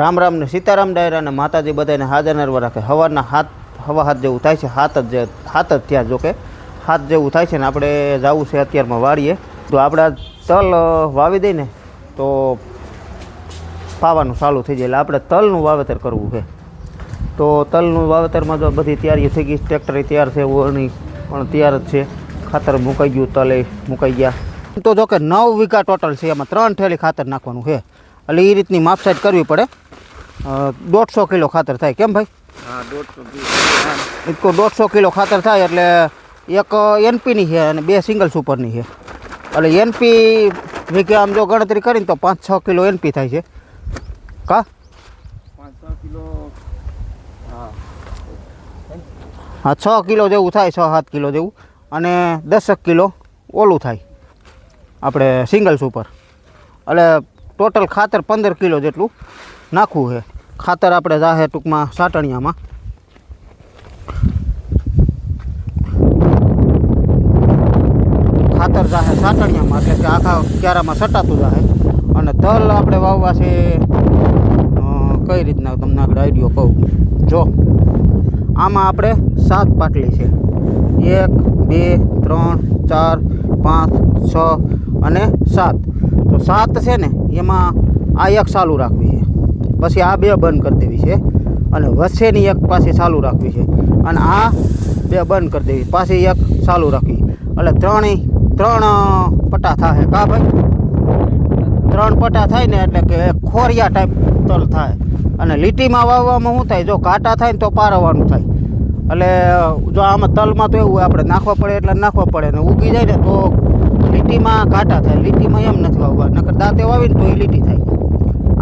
રામ રામને સીતારામ ડાયરા અને માતાજી બધાને હાજર નરવા રાખે. હવાના હાથ, હવા હાથ જેવું થાય છે, હાથ જ હાથ જ ત્યાં જોકે. હાથ જેવું થાય છે ને આપણે જવું છે અત્યારમાં વાળીએ તો આપણે તલ વાવી દઈએ ને, તો પાવાનું ચાલુ થઈ જાય. એટલે આપણે તલનું વાવેતર કરવું છે. તો તલનું વાવેતરમાં જો બધી તૈયારી થઈ ગઈ, ટ્રેક્ટર તૈયાર છે, ઓરણી પણ તૈયાર જ છે. ખાતર મુકાઈ ગયું, તલે મુકાઈ ગયા. તો જો કે નવ વીઘા ટોટલ છે, એમાં ત્રણ ઠેલી ખાતર નાખવાનું છે. એટલે એ રીતની માપસાઈટ કરવી પડે. દોઢસો કિલો ખાતર થાય. કેમ ભાઈ? હા દોઢસો એટલું દોઢસો કિલો ખાતર થાય એટલે એક એનપીની છે અને બે સિંગલ સુપરની છે. એટલે એનપી વીઘે આમ જો ગણતરી કરીને તો પાંચ છ કિલો એનપી થાય છે. કા? પાંચ છ કિલો હા. હા છ કિલો જેવું થાય છ સાત કિલો જેવું. અને દસક કિલો ઓલું થાય. આપણે સિંગલ સુપર. એટલે ટોટલ ખાતર પંદર કિલો જેટલું નાખવું છે. ખાતર આપણે જાહે ટૂંકમાં સાટણિયામાં. ખાતર જાહે સાટણિયામાં, એટલે કે આખા ક્યારામાં સટાતું જાહે. અને તલ આપણે વાવવા છે કઈ રીતના તમને આગળ આઈડિયો કહું? જો, આમાં આપણે સાત પાટલી છે. એક, બે, ત્રણ, ચાર, પાંચ, છ અને સાત. સાત છે ને, એમાં આ એક ચાલુ રાખવી છે. પછી આ બે બંધ કરી દેવી છે. અને વચ્ચેની એક પાછી ચાલુ રાખવી છે. અને આ બે બંધ કરી દેવી, પાછી એક ચાલુ રાખવી. એટલે ત્રણેય, ત્રણ પટ્ટા થાય. કા ભાઈ? ત્રણ પટ્ટા થાય ને એટલે કે ખોરિયા ટાઈપ તલ થાય. અને લીટીમાં વાવવામાં શું થાય? જો કાંટા થાય ને તો પારવાનું થાય. એટલે જો આમાં તલમાં તો એવું આપણે નાખવા પડે એટલે નાખવા પડે. ને ઉગી જાય ને તો લીટીમાં કાંટા થાય. લીટીમાં એમ નથી વાવવા. નકર દાંતે વાવીને તો એ લીટી થાય.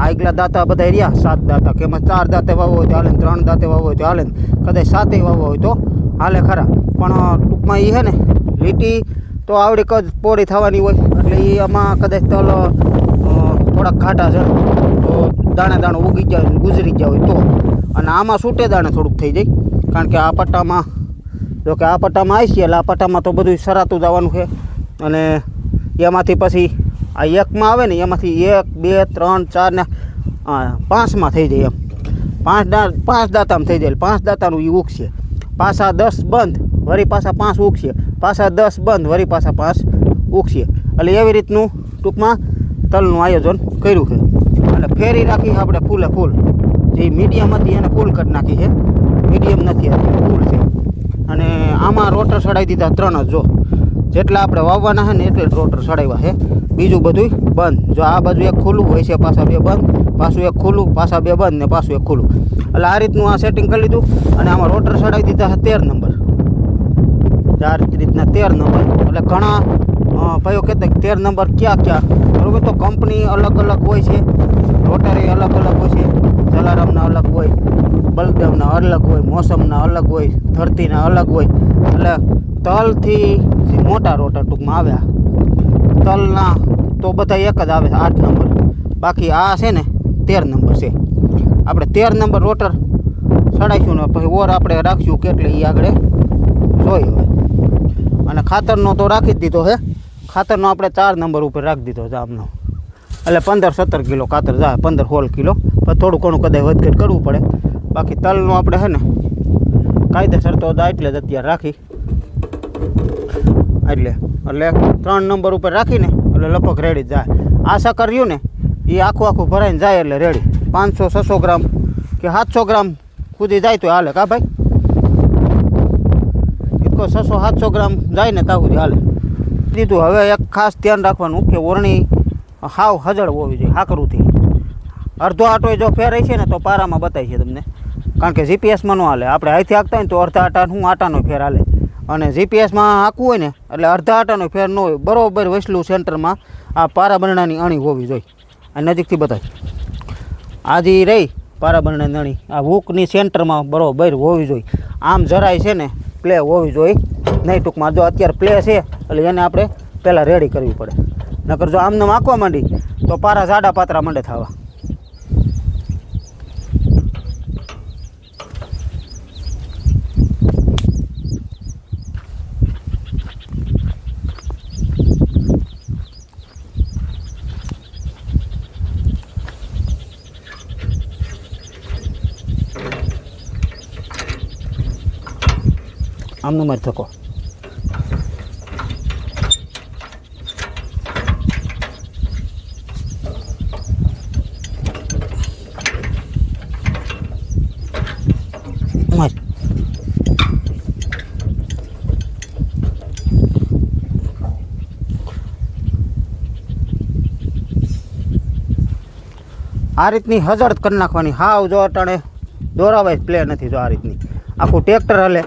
આ એકલા દાંતા બધા રહ્યા. સાત દાંતા. કે એમાં ચાર દાંતે વાવવો હોય તો હાલે ત્રણ દાંતે વાવવો હોય તો હાલે કદાચ સાતે વાવવો હોય તો હાલે ખરા. પણ ટૂંકમાં એ છે ને, લીટી તો આવડી કદ પોળી થવાની હોય. એટલે એ આમાં કદાચ તલ થોડાક ઘાટા છે. તો દાણે દાણે ઉગી જાય ગુજરી જાય હોય તો. અને આમાં છૂટે દાણે થોડુંક થઈ જાય. કારણ કે આ પટ્ટામાં, જો કે આ પટ્ટામાં આવી છીએ એટલે આ પટ્ટામાં તો બધું સરાતું જવાનું છે. અને એમાંથી પછી આ એકમાં આવે ને, એમાંથી એક, બે, ત્રણ, ચાર ને પાંચમાં થઈ જાય એમ. પાંચ દા, પાંચ દાંતામાં થઈ જાય. પાંચ દાંતાનું એ ઉગશે. પાછા દસ બંધ, વળી પાછા પાંચ ઉગશે. પાછા દસ બંધ, વળી પાછા પાંચ ઉગશે. એટલે એવી રીતનું ટૂંકમાં તલનું આયોજન કર્યું છે. અને ફેરી રાખી આપણે ફૂલે ફૂલ. જે મીડિયમ હતી એને ફૂલ કરી નાખી છે. મીડિયમ નથી હતી ફૂલ છે. અને આમાં રોટર ચડાવી દીધા ત્રણ જ, જો. જેટલા આપણે વાવવાના છે ને એટલે રોટર ચડાવ્યા છે. બીજું બધું બંધ. જો આ બાજુ એક ખુલ્લું હોય છે, પાછા બે બંધ. પાછું એક ખુલ્લું, પાછા બે બંધ ને પાછું એક ખુલ્લું. એટલે આ રીતનું આ સેટિંગ કરી લીધું અને આમાં રોટર ચડાવી દીધા છે તેર નંબર આ રીતના તેર નંબર એટલે ઘણા ભાઈઓ કહેતા તેર નંબર ક્યાં ક્યાં? બરોબર, તો કંપની અલગ અલગ હોય છે. રોટરી અલગ અલગ હોય છે. જલારામના અલગ હોય. બલદેવના અલગ હોય. મોસમના અલગ હોય. ધરતીના અલગ હોય. એટલે તલથી મોટા રોટર ટૂંકમાં આવ્યા, તલના તો બધા એક જ આવે છે, આઠ નંબર. બાકી આ છે ને તેર નંબર છે. આપણે તેર નંબર રોટર ચડાવીશું ને પછી ઓર આપણે રાખશું કેટલી એ આગળ જોઈ હવે. અને ખાતરનો તો રાખી જ દીધો છે. ખાતરનો આપણે ચાર નંબર ઉપર રાખી દીધો છે આમનો. એટલે પંદર સત્તર કિલો ખાતર જાય, પંદર સોળ કિલો. પણ થોડું ઘણું કદાચ વધઘટ કરવું પડે. બાકી તલનું આપણે છે ને કાયદેસર તો એટલે જ અત્યારે રાખી. એટલે એટલે ત્રણ નંબર ઉપર રાખીને, એટલે લપક રેડી જાય. આ સાકર રહ્યું ને, એ આખું આખું ભરાઈને જાય એટલે રેડી પાંચસો, છસો ગ્રામ કે સાતસો ગ્રામ સુધી જાય તો હાલે. કા ભાઈ? એટલો છસો, સાતસો ગ્રામ જાય ને ત્યાં સુધી હાલે. દીધું. હવે એક ખાસ ધ્યાન રાખવાનું કે ઓરણી હાવ હજળ હોવી જોઈએ, હાકરુંથી. અડધો આટો જો ફેરાય છે ને, તો પારામાં બતાય છે તમને. કારણ કે જીપીએસમાં ન હાલે. આપણે અહીંથી હાંકતા હોય ને તો અડધા આટા હું આટાનો ફેર હાલે. અને જીપીએસમાં હાંકવું હોય ને, એટલે અડધા આટાનો ફેર ન હોય. બરોબર વસલું સેન્ટરમાં આ પારા બરણાની અણી હોવી જોઈએ. આ નજીકથી બતાવી. આજે રહી પારા બરણાની અણી, આ હુકની સેન્ટરમાં બરોબર હોવી જોઈએ. આમ જરાય છે ને, પ્લે હોવી જોઈએ. નહીં ટૂંકમાં જો અત્યારે પ્લે છે, એટલે એને આપણે પહેલાં રેડી કરવી પડે. નકર જો આમને આંકવા માંડી, તો પારા જાડા પાતરા માંડે થવા. આમનું મારી આ રીતની હજળ કરી નાખવાની. હાવ જો અટાણે દોરાવાય પ્લે નથી જો આ રીતની. આખું ટ્રેક્ટર હલે.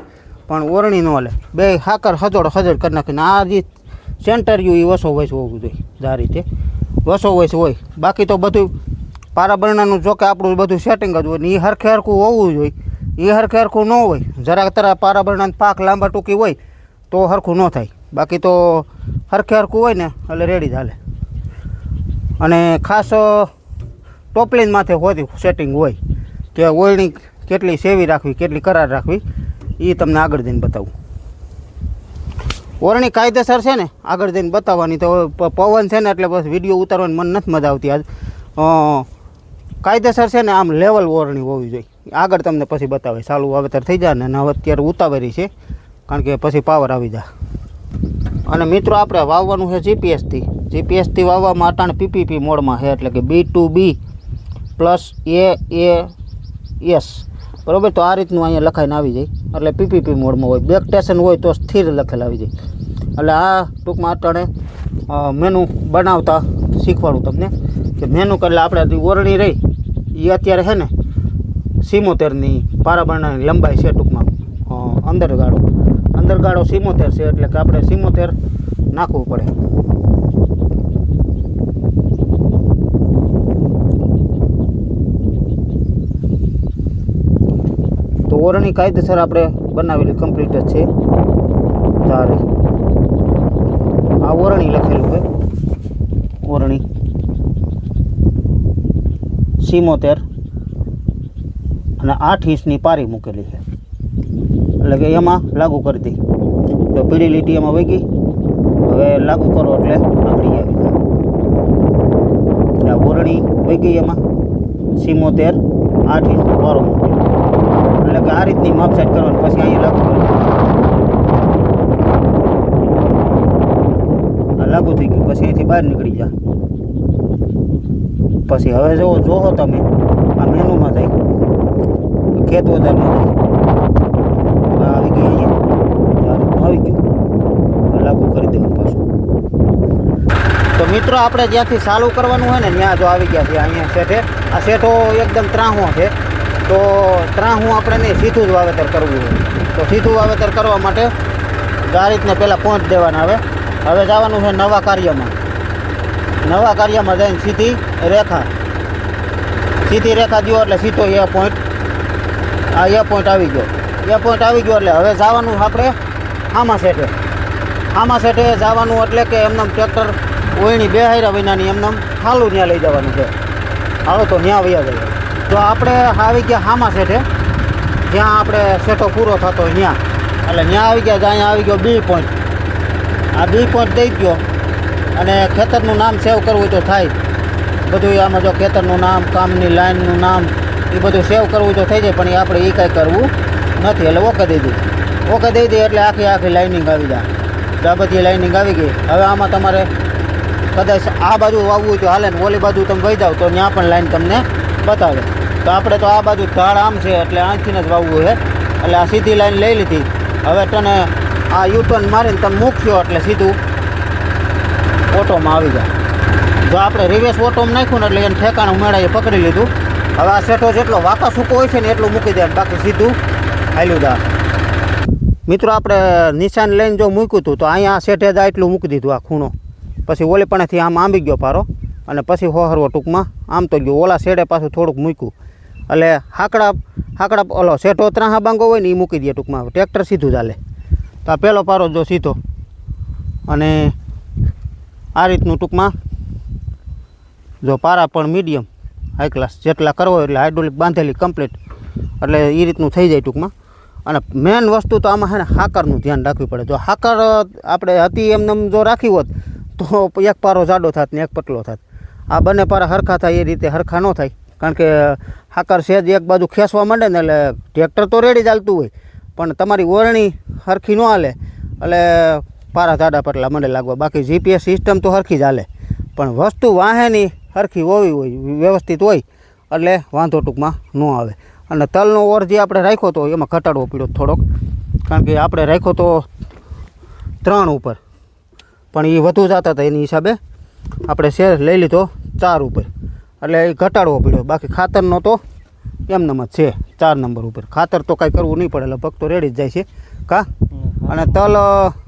પણ ઓરણી ન હલે. બે હાકર હજોડ હજોડ કરી નાખીને આ જે સેન્ટરિયું એ વસો વસ હોવું જોઈએ આ રીતે. વસો વસ હોય. બાકી તો બધું પારાબરણાનું જો કે આપણું બધું સેટિંગ જ હોય ને એ હરખે હરખું હોવું જોઈએ એ હરખે હરખું ન હોય. જરાક તરા પારાબરણાનું પાક લાંબા ટૂંકી હોય તો હરખું ન થાય. બાકી તો હરખે હરખું હોય ને એટલે રેડી ચાલે અને ખાસ ટોપલીન માથે હોતી સેટિંગ હોય. કે ઓળણી કેટલી સેવી રાખવી, કેટલી કરાર રાખવી. એ તમને આગળ જઈને બતાવું. ઓરણી કાયદેસર છે ને, આગળ જઈને બતાવવાની. તો પવન છે ને, એટલે બસ વીડિયો ઉતારવાની મને નથી મજા આવતી આજ. કાયદેસર છે ને, આમ લેવલ ઓરણી હોવી જોઈએ. આગળ તમને પછી બતાવે ચાલુ વાવેતર થઈ જાય ને હવે અત્યારે ઉતાવેરી છે, કારણ કે પછી પાવર આવી જાય. અને મિત્રો, આપણે વાવવાનું છે જીપીએસથી જીપીએસથી વાવવામાં અટાણ પીપીપી મોડમાં છે, એટલે કે B two B plus A A S બરાબર? તો આ રીતનું અહીંયા લખાઈને આવી જાય. એટલે પીપીપી મોડમાં હોય. બેક ટેશન હોય તો સ્થિર લખેલ આવી જાય. એટલે આ ટૂંકમાં અટાણે મેનુ બનાવતા શીખવાડું તમને. કે મેનુ એટલે આપણે ઓરણી રહી એ અત્યારે છે ને સિમોતેરની પારાબારણાની લંબાઈ છે ટૂંકમાં. અંદર ગાળો અંદર ગાળો સિમોતેર છે એટલે કે આપણે સિમોતેર નાખવું પડે. ઓરણી કાયદેસર આપણે બનાવેલી કમ્પ્લીટ જ છે. તારે. આ ઓરણી લખેલું છે. ઓરણી. સિમોતેર. અને આઠ ઇંચની પારી મૂકેલી છે. એટલે કે એમાં લાગુ કરી દઈ તો પીળી લીટી એમાં વહી ગઈ. હવે લાગુ કરો એટલે આંગળી આવી જાય ઓરણી વહી ગઈ એમાં. સિમોતેર, આઠ ઇંચનો પારો મૂકેલો. એટલે કે આ રીતની માપ સેટ કરવાની પછી અહીંયા લાગુ કરી આ લાગુ થઈ ગયું. પછી અહીંથી બહાર નીકળી જા. પછી હવે જો જોવો તમે. આ મેનુમાં જાય. ખેત વધારમાં જાય. આવી ગઈ અહીંયા. આવી ગયું. લાગુ કરી દેવું પાછું. તો મિત્રો, આપણે જ્યાંથી ચાલુ કરવાનું હોય ને, ત્યાં જો આવી ગયા છે. અહીંયા શેઠે. આ શેઠો એકદમ ત્રાહો છે. તો ત્રાહું આપણે નહીં, સીધું જ વાવેતર કરવું હોય. તો સીધું વાવેતર કરવા માટે જો આ રીતને પહેલાં પહોંચ દેવાના હવે. હવે જવાનું છે નવા કાર્યમાં. નવા કાર્યમાં જઈને સીધી રેખા. સીધી રેખા જુઓ એટલે સીધો એ પોઈન્ટ આ એ પોઈન્ટ આવી ગયો. એ પોઈન્ટ આવી ગયો એટલે હવે જવાનું આપણે આમાં સેઠે આમાં સેઠે જવાનું એટલે કે એમને ટ્રેક્ટર ઓયણી બે હાયરા વિનાની એમનેમ ખાલું ત્યાં લઈ જવાનું છે. હાલો તો ત્યાં વયા જઈએ. તો આપણે આવી ગયા હામા શેઠે, જ્યાં આપણે સેઠો પૂરો થતો ત્યાં. એટલે ત્યાં આવી ગયા ત્યાં આવી ગયો બી પોઈન્ટ આ બી પોઈન્ટ દઈ ગયો અને ખેતરનું નામ સેવ કરવું તો થાય. બધું આમાં જો ખેતરનું નામ, કામની લાઇનનું નામ, એ બધું સેવ કરવું તો થઈ જાય, પણ એ આપણે એ કાંઈ કરવું નથી. એટલે ઓકે દઈ દઈએ. ઓકે દઈ દઈએ એટલે આખી આખી લાઇનિંગ આવી જાય. તો આ બધી લાઇનિંગ આવી ગઈ. હવે આમાં તમારે કદાચ આ બાજુ હોય તો હાલે ને ઓલી બાજુ તમે વહી જાઓ તો ત્યાં પણ લાઈન તમને બતાવે. તો આપણે તો આ બાજુ ઢાળ આમ છે, એટલે અહીંથી જ વાવવું છે એટલે આ સીધી લાઈન લઈ લીધી. હવે તને આ યુટર્ન મારીને તમે મૂક્યો એટલે સીધું ઓટોમાં આવી જાય જો આપણે રિવેસ ઓટોમાં નાખ્યું ને એટલે એને ઠેકાણું મેળાએ પકડી લીધું. હવે આ સેટો જેટલો વાંકા સૂકો હોય છે ને એટલું મૂકી દે. બાકી સીધું હાલ્યું દા મિત્રો, આપણે નિશાન લઈને જો મૂક્યું હતું તો અહીંયા સેઠે જ એટલું મૂકી દીધું, આ ખૂણો. પછી ઓલી પણથી આમ આંબી ગયો પારો. અને પછી હોહરવો ટૂંકમાં. આમ તો ગયો ઓલા શેડે પાછું થોડુંક મૂક્યું. એટલે હાકડા હાકડા, ઓલો શેઠો ત્રાહા બાંગો હોય ને એ મૂકી દે ટૂંકમાં. ટ્રેક્ટર સીધું ચાલે તો આ પહેલો પારો જો સીધો. અને આ રીતનું ટૂંકમાં જો પારા પણ મીડિયમ હાઈ ક્લાસ જેટલા કરવો એટલે હાઇડ્રોલિક બાંધેલી કમ્પ્લીટ એટલે એ રીતનું થઈ જાય ટૂંકમાં. અને મેઇન વસ્તુ તો આમાં છે ને હાકરનું ધ્યાન રાખવી પડે. જો હાકર આપણે હતી એમને જો રાખી હોત, તો એક પારો જાડો થાત ને એક પતલો થાત. આ બંને પારા હરખા થાય, એ રીતે હરખા ન થાય. કારણ કે હાકર સેજ એક બાજુ ખેંચવા માંડે ને એટલે ટ્રેક્ટર તો રેડી ચાલતું હોય. પણ તમારી ઓરણી સરખી ન હાલે. એટલે પારા ઝાડા પટલા મને લાગવા. બાકી જીપીએસ સિસ્ટમ તો સરખી જ હાલે. પણ વસ્તુ વાહેની સરખી હોવી હોય વ્યવસ્થિત હોય, એટલે વાંધો ટૂંકમાં ન આવે. અને તલનો ઓર જે આપણે રાખ્યો હતો એમાં ઘટાડવો પડ્યો થોડોક. કારણ કે આપણે રાખ્યો તો ત્રણ ઉપર. પણ એ વધુ જતા હતા એની હિસાબે આપણે શેર લઈ લીધો ચાર ઉપર. એટલે એ ઘટાડવો પડ્યો. બાકી ખાતરનો તો એમનેમ જ છે. ચાર નંબર ઉપર. ખાતર તો કાંઈ કરવું નહીં પડે. એટલે ભક્તો રેડી જ જાય છે. કા? અને તલ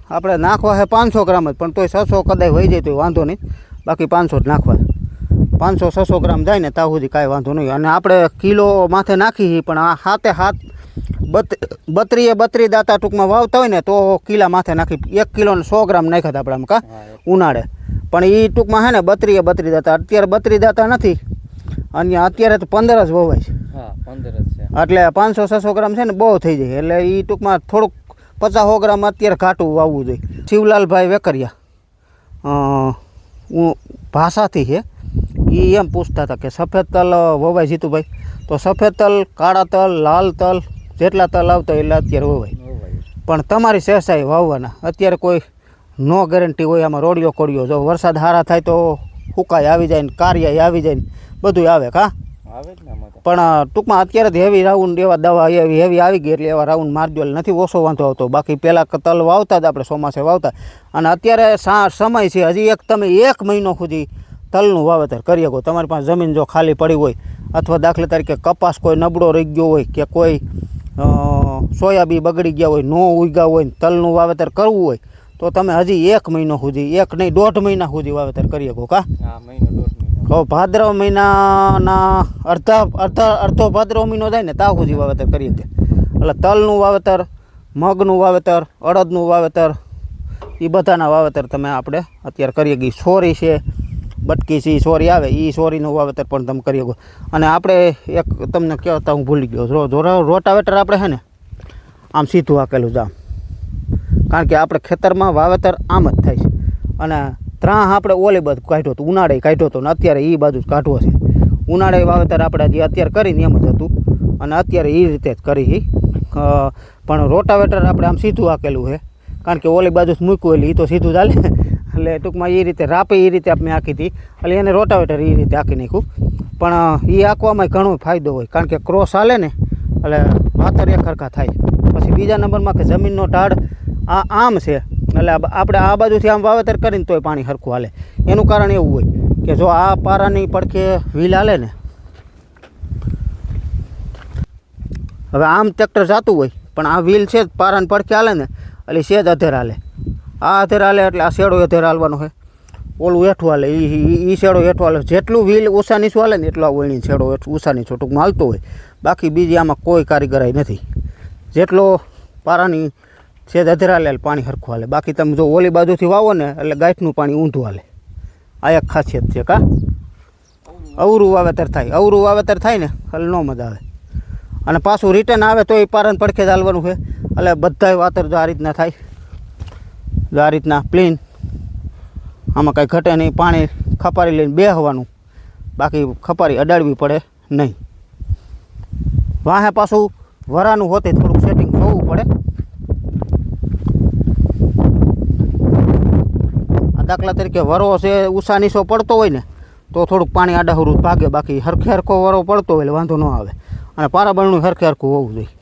આપણે નાખવા છે પાંચસો ગ્રામ જ. પણ તોય છસો કદાચ હોઈ જાય તો વાંધો નહીં. બાકી પાંચસો જ નાખવા. પાંચસો છસો ગ્રામ જાય ને ત્યાં સુધી કાંઈ વાંધો નહીં. અને આપણે કિલો માથે નાખી પણ આ હાથે હાથ બત બત્રીએ બત્રી દાતા ટૂંકમાં વાવતા હોય ને તો કિલા માથે નાખી. એક કિલો સો ગ્રામ નાખ્યા હતા આપણે આમ કા ઉનાળે. પણ એ ટૂંકમાં હે ને બત્રીએ બત્રી દાતા. અત્યારે બત્રી દાતા નથી. અને અત્યારે તો પંદર જ વવાય છે. હા પંદર જ છે. એટલે પાંચસો છસો ગ્રામ છે ને બહુ થઈ જાય. એટલે એ ટૂંકમાં થોડુંક પચાસો ગ્રામ અત્યારે ઘાટું વાવવું જોઈએ. શિવલાલભાઈ વેકરિયા હું ભાષાથી છે. એ એમ પૂછતા હતા કે સફેદ તલ વવાય જીતુભાઈ? તો સફેદ તલ કાળા તલ લાલ તલ જેટલા તલ આવતા એટલે અત્યારે વવાય. પણ તમારી સહેસાઈ વાવવાના. અત્યારે કોઈ નો ગેરંટી હોય આમાં રોડિયો કોડિયો. જો વરસાદ સારા થાય તો હુકાઈ આવી જાય ને કારિયાઈ આવી જાય ને બધું આવે કા? પણ ટૂંકમાં અત્યારે જ હેવી રાઉન્ડ એવા દવા એવી હેવી આવી ગઈ એટલે એવા રાઉન્ડ મારજો નથી ઓછો વાંધો આવતો. બાકી પહેલાં તલ વાવતા જ આપણે ચોમાસે વાવતા. અને અત્યારે સા સમય છે હજી એક તમે એક મહિનો સુધી તલનું વાવેતર કરી શકો. તમારી પાસે જમીન જો ખાલી પડી હોય અથવા દાખલા તરીકે કપાસ કોઈ નબળો રહી ગયો હોય કે કોઈ સોયાબી બગડી ગયા હોય નો ઉગ્યા હોય ને તલનું વાવેતર કરવું હોય તો તમે હજી એક મહિનો સુધી એક નહીં દોઢ મહિના સુધી વાવેતર કરી શકો કા? હા મહિનો દોઢ મહિનો. ભાદ્રવ મહિનાના અડધા અડધા અડધો ભાદ્રવ મહિનો જાય ને ત્યાં સુધી વાવેતર કરીએ છીએ એટલે તલનું વાવેતર મગનું વાવેતર અડદનું વાવેતર એ બધાના વાવેતર તમે આપણે અત્યારે કરીએ કે સોરી છે બટકી છે સોરી આવે એ સોરીનું વાવેતર પણ તમે કરી શકો. અને આપણે એક તમને કહેતા હું ભૂલી ગયો રોટાવેટર આપણે છે ને આમ સીધું આકેલું જ આમ. કારણ કે આપણે ખેતરમાં વાવેતર આમ જ થાય છે. અને ત્રાહ આપણે ઓલી બાજુ કાઢ્યો હતો, ઉનાળે કાઢ્યો હતો ને અત્યારે એ બાજુ જ કાઢવો છે. ઉનાળે વાવેતર આપણે જે અત્યારે કરીને એમ જ હતું. અને અત્યારે એ રીતે જ કરી. પણ રોટાવેટર આપણે આમ સીધું આકેલું છે કારણ કે ઓલી બાજુ જ મૂક્યું એટલે એ તો સીધું ચાલે એટલે ટૂંકમાં એ રીતે રાપે એ રીતે આપણે આખી હતી એટલે એને રોટાવેટર એ રીતે આખી નાખ્યું. પણ એ આંકવામાં ઘણો ફાયદો હોય. કારણ કે ક્રોસ હાલે ને, એટલે વાતર એકરખા થાય. પછી બીજા નંબરમાં કે જમીનનો ઢાળ આ આમ છે. એટલે આપણે આ બાજુથી આમ વાવેતર કરીને તોય પાણી સરખું હાલે. એનું કારણ એવું હોય કે જો આ પારાની પડખે વ્હીલ હાલે ને, હવે આમ ટ્રેક્ટર જતું હોય, પણ આ વ્હીલ છે પારાની પડખે હાલે ને, એટલે છે જ અધેર હાલે. આ અધેર હાલે એટલે આ શેડો અધેર હાલવાનો હોય ઓલું હેઠું હાલે એ એ શેડો હેઠું હાલે. જેટલું વ્હીલ ઓછા નીચું હાલે ને એટલું આ ઓળણી શેડો ઓછા નીચું ટૂંકમાં હાલતો હોય. બાકી બીજી આમાં કોઈ કારીગરાઈ નથી. જેટલો પારાની છે અધરા લે પાણી સરખું હાલે. બાકી તમે જો ઓલી બાજુથી વાવો ને, એટલે ગાંઠનું પાણી ઊંધું હાલે. આ એક ખાસિયત છે કા? અવરું વાવેતર થાય. અવરું વાવેતર થાય ને, એટલે ન મજા આવે. અને પાછું રિટર્ન આવે તો એ પારણ પડખે જ હાલવાનું છે. એટલે બધાય વાતર જો આ રીતના થાય. જો આ રીતના પ્લેન. આમાં કાંઈ ઘટે નહીં, પાણી ખપારી લઈને બેહવાનું. બાકી ખપારી અડાડવી પડે નહીં. વાહે પાછું વરાનું હોતે થોડુંક સેટિંગ થવું પડે. દાખલા તરીકે વરો છે ઉષા નીસો પડતો હોય ને, તો થોડુંક પાણી આડાહરું ભાગે, બાકી હરખે હરખો વરો પડતો હોય એટલે વાંધો ન આવે. અને પારાબળનું હરખે હરખું હોવું જોઈએ.